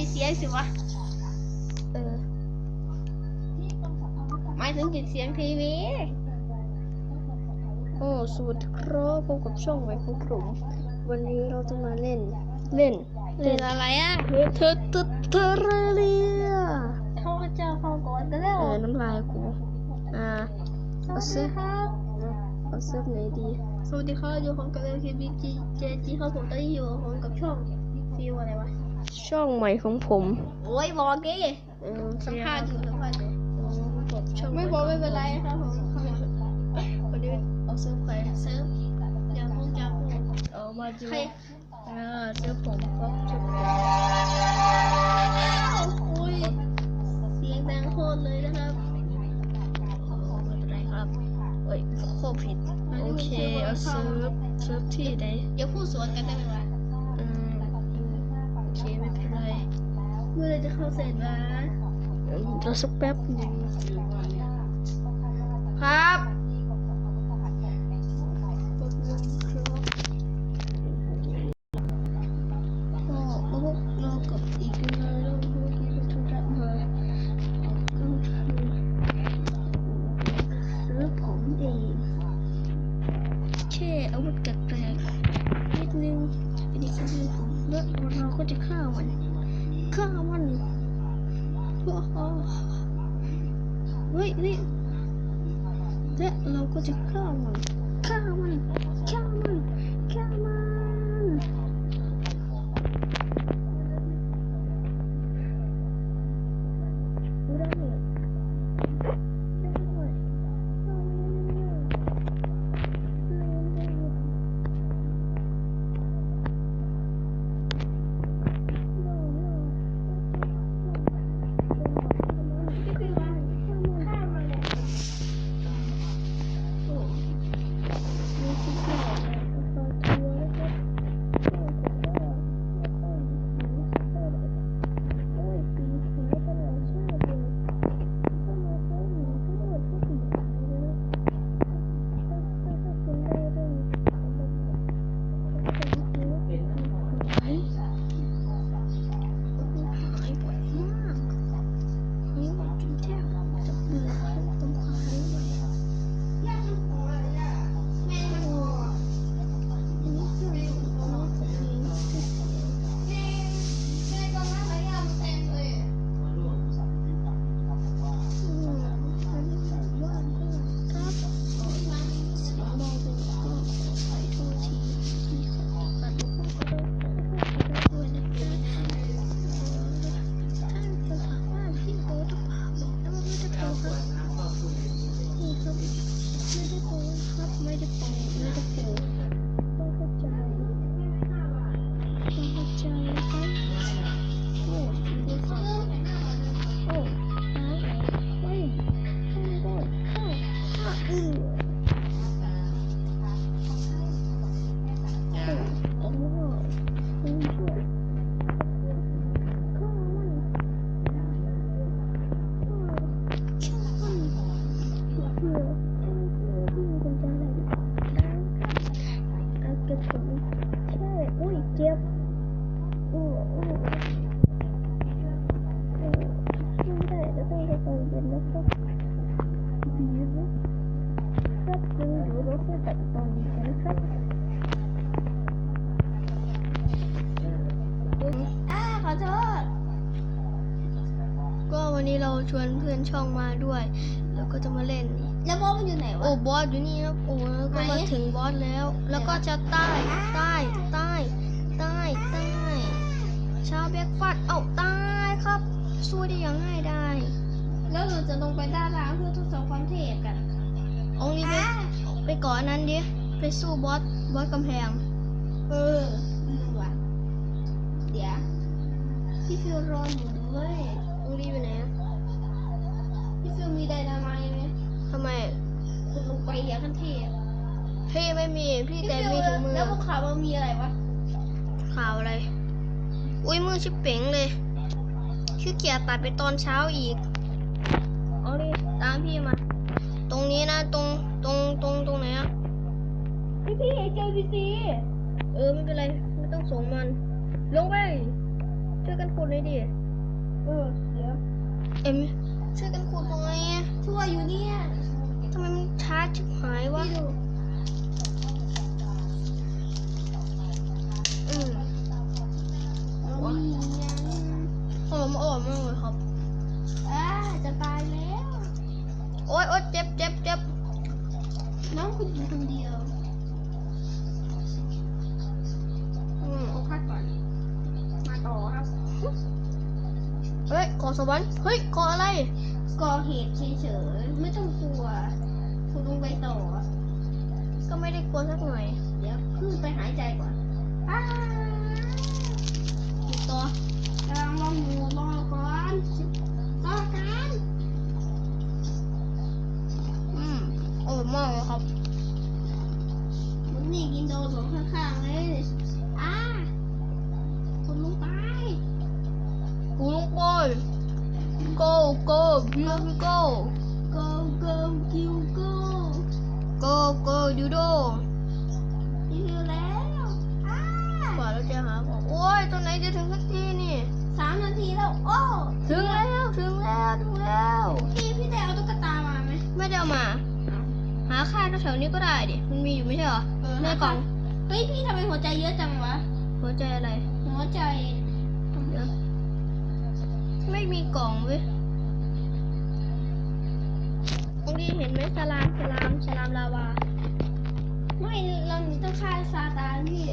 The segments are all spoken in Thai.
ปิดเสียงสิวะ เออ หมายถึงปิดเสียงทีวี โอ้สวัสดีครับพบกับช่องไว้ของผมวันนี้เราจะมาเล่น เล่นเล่นอะไรอะเฮ้ยเธอเธอเธอเรียเขาเจอเขาก่อนกันแล้วเออน้ำลายกูอ่าสวัสดีครับเอาเสื้อไหนดีสวัสดีครับอยู่ของกับเอลเคบีจีเจจีครับผมตอนนี้อยู่ของกับช่องฟิวอะไรวะ ช่องใหม่ของผมโอ้ยบอกกี้เออสัมภาษณ์อยู่สัมภาษณ์อยู่บอกช่องไม่บอกไม่เป็นไรครับผมวันนี้เอาเสื้อใครเซิร์ฟอย่าพูดอย่าพูดเอามาดูใครอ่าเสื้อผมก็ชุดอุ้ยเสียงดังโคตรเลยนะครับไม่เป็นไรครับเอ้ยโคตรผิดโอเคเอาเสื้อเสื้อที่ไหนอย่าพูดสวนกันได้ไหม มื่อไรจะเข้าเสร็จวะอืมรอสักแป๊บหนึงครับแป๊บนึงครับก็โอ้รอกับอีกนานแล้วเมื่อกี้ไปธุระมาก็คือซื้อผมเองแค่อาวุธแปลกๆนิดนึงอันนี้คือซื้อผมแล้วเราก็จะฆ่ามัน ฆ่ามันว้าวเฮ้ยนี่และเราก็จะฆ่ามันฆ่ามัน 嗯 ชวนเพื่อนช่องมาด้วย แล้วก็จะมาเล่นแล้วบอสมันอยู่ไหนวะ โอ้บอสอยู่นี่ครับโอ้แล้วก็ไหนมาถึงบอสแล้ว แล้วก็จะใต้ใต้ใต้ใต้ใต้ชาวเบกฟัดเอ้าตายครับสู้ได้อย่างง่ายได้ แล้วเราจะลงไปด้านล่างเพื่อทดสอบความเทพกันเอานี่ไปไปก่อนอันนั้นดิไปสู้บอสบอสกำแพง เออลืมว่ะเดี๋ยวพี่ฟิวรออยู่ด้วยองรีไปไหนอะ พี่ฟิวมีไดนาไมต์ไหมทำไมคุณลงไปอย่างกันเทพพี่ไม่มีพี่พี่แต่ฟิวมีถุงมือแล้วพวกเขามันมีอะไรวะข่าวอะไร อุ้ยมือชิบเป๋งเลยขี้เกียจตัดไปตอนเช้าอีกเอาดิตามพี่มา ตรงนี้นะตรงตรงตรงตรงไหนอะพี่พี่เจอพีซีเออไม่เป็นไรไม่ต้องส่งมัน ลงไปช่วยกันขุดหน่อยดิเออเดี๋ยวเอ็ม ช่วยกันขุดหน่อยช่วยอยู่เนี่ยทำไมมันช้าชิบหายวะดูอืมเรามียังขนมอร่อยมากเลยครับ อ่าจะตายแล้ว โอ๊ยโอ๊ยเจ็บ เฮ้ยเกาะสวรรค์เฮ้ยเกาะอะไรก่อเหตุเฉยๆไม่ต้องกลัวคุณลงไปต่อ ก็ไม่ได้กลัวสักหน่อย เดี๋ยวขึ้นไปหายใจก่อนอ้าติดตัวกำลังลองอยู่รอก่อนรอกันอืมอร่อยมากเลยครับมันนี่กินโดนสองข้างๆเลย go go here we go go go kill go go go ยูโดยืนแล้วอ้ากว่าเราจะหาของโอ้ยตอนไหนจะถึงสักทีนี่ สามนาทีแล้วโอ้ถึงแล้วถึงแล้วถึงแล้ว พี่พี่ได้เอาตุ๊กตามาไหมไม่ได้เอามา หาค่ายแถวๆนี้ก็ได้ดิมันมีอยู่ไม่ใช่เหรอเออในกล่องเฮ้ยพี่ทำไมหัวใจเยอะจังวะหัวใจอะไร หัวใจเดี๋ยว ไม่มีกล่องเว้ยตรงนี้เห็นไหมสลามสลามสลามลาวา ไม่ เราต้องฆ่าซาตานพี่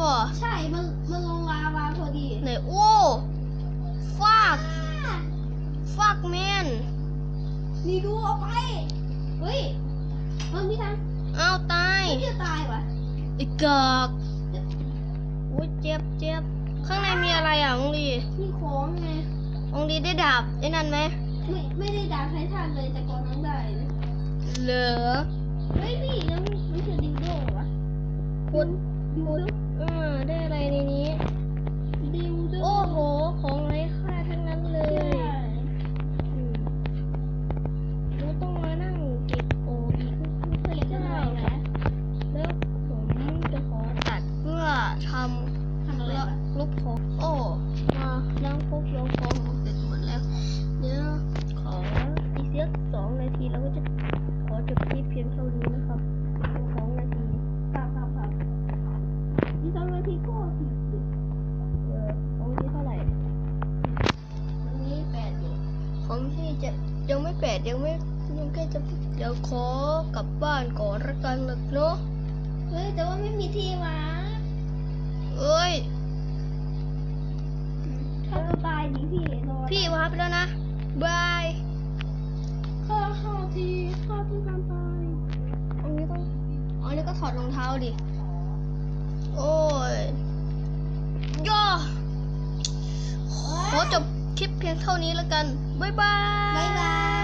บ่ใช่ มัน มันลงลาวาพอดีไหนโอ้ฟากฟากแมนนี่ดูเอาไป เฮ้ยมันมีทางอ้าวตายไม่จะตายวะไอ้กากอุ้ยเจ็บเจ็บข้างในมีอะไรอะองลีมีของไงองลีได้ดาบไอ้นั่นไหมไม่ไม่ได้ดาบไททันเลยแต่ก่อนน้องได้นะเหรอเฮ้ยพี่แล้วมันคือดิวโดวะคุณดิวโด เออได้อะไรในนี้ดิวโดโอ้โห ของ แปดยังไม่ยังแค่จะเดี๋ยวขอกลับบ้านก่อนละกันนะเนาะเฮ้ยแต่ว่าไม่มีที่วะเอ้ยถ้าตัวตายดิพี่รอพี่มาไปแล้วนะบายข้าข้าทีข้าต้องการตายอันนี้ต้องอันนี้ก็ถอดรองเท้าดิโอ้ยย่อขอจบคลิปเพียงเท่านี้แล้วกัน บ๊ายบาย บ๊ายบาย